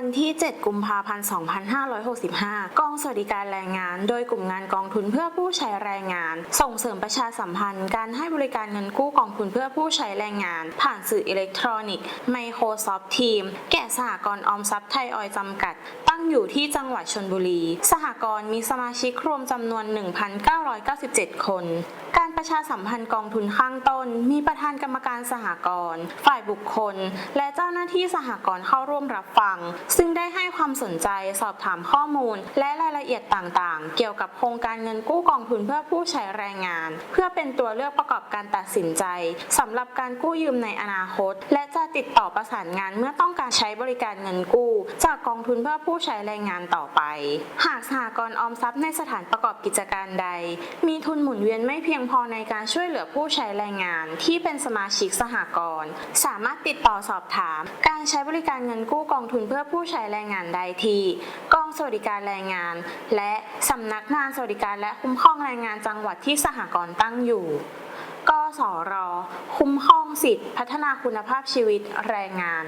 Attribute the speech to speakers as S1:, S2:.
S1: วันที่ 7 กุมภาพันธ์ 2565 กองสวัสดิการแรงงาน โดยกลุ่มงานกองทุนเพื่อผู้ใช้แรงงาน ส่งเสริมประชาสัมพันธ์ การให้บริการเงินกู้กองทุนเพื่อผู้ใช้แรงงาน ผ่านสื่ออิเล็กทรอนิกส์ Microsoft Teams แก่สหกรณ์ออมทรัพย์ไทยออยจำกัด ตั้งอยู่ที่จังหวัดชนบุรี สหกรณ์มีสมาชิกรวมจำนวน 1,997 คน การ ประชาสัมพันธ์กองทุนข้างต้น มีประธานกรรมการสหกรณ์ฝ่ายบุคคล และเจ้าหน้าที่สหกรณ์เข้าร่วมรับฟัง ซึ่งได้ให้ความสนใจสอบถามข้อมูล และรายละเอียดต่างๆ เกี่ยวกับโครงการเงินกู้กองทุนเพื่อผู้ใช้แรงงาน เพื่อเป็นตัวเลือกประกอบการตัดสินใจสำหรับการกู้ยืมในอนาคต และจะติดต่อประสานงานเมื่อต้องการใช้บริการเงินกู้ จากกองทุนเพื่อผู้ใช้แรงงานต่อไป หากสหกรณ์ออมทรัพย์ในสถานประกอบกิจการใด มีทุนหมุนเวียนไม่เพียงพอในการช่วยเหลือผู้ใช้แรงงานที่เป็นสมาชิกสหกรณ์สามารถติดต่อสอบถาม การใช้บริการเงินกู้กองทุนเพื่อผู้ใช้แรงงานได้ที่กองสวัสดิการแรงงาน และสำนักงานสวัสดิการและคุ้มครองแรงงานจังหวัดที่สหกรณ์ตั้งอยู่กสร คุ้มครองสิทธิพัฒนาคุณภาพชีวิตแรงงาน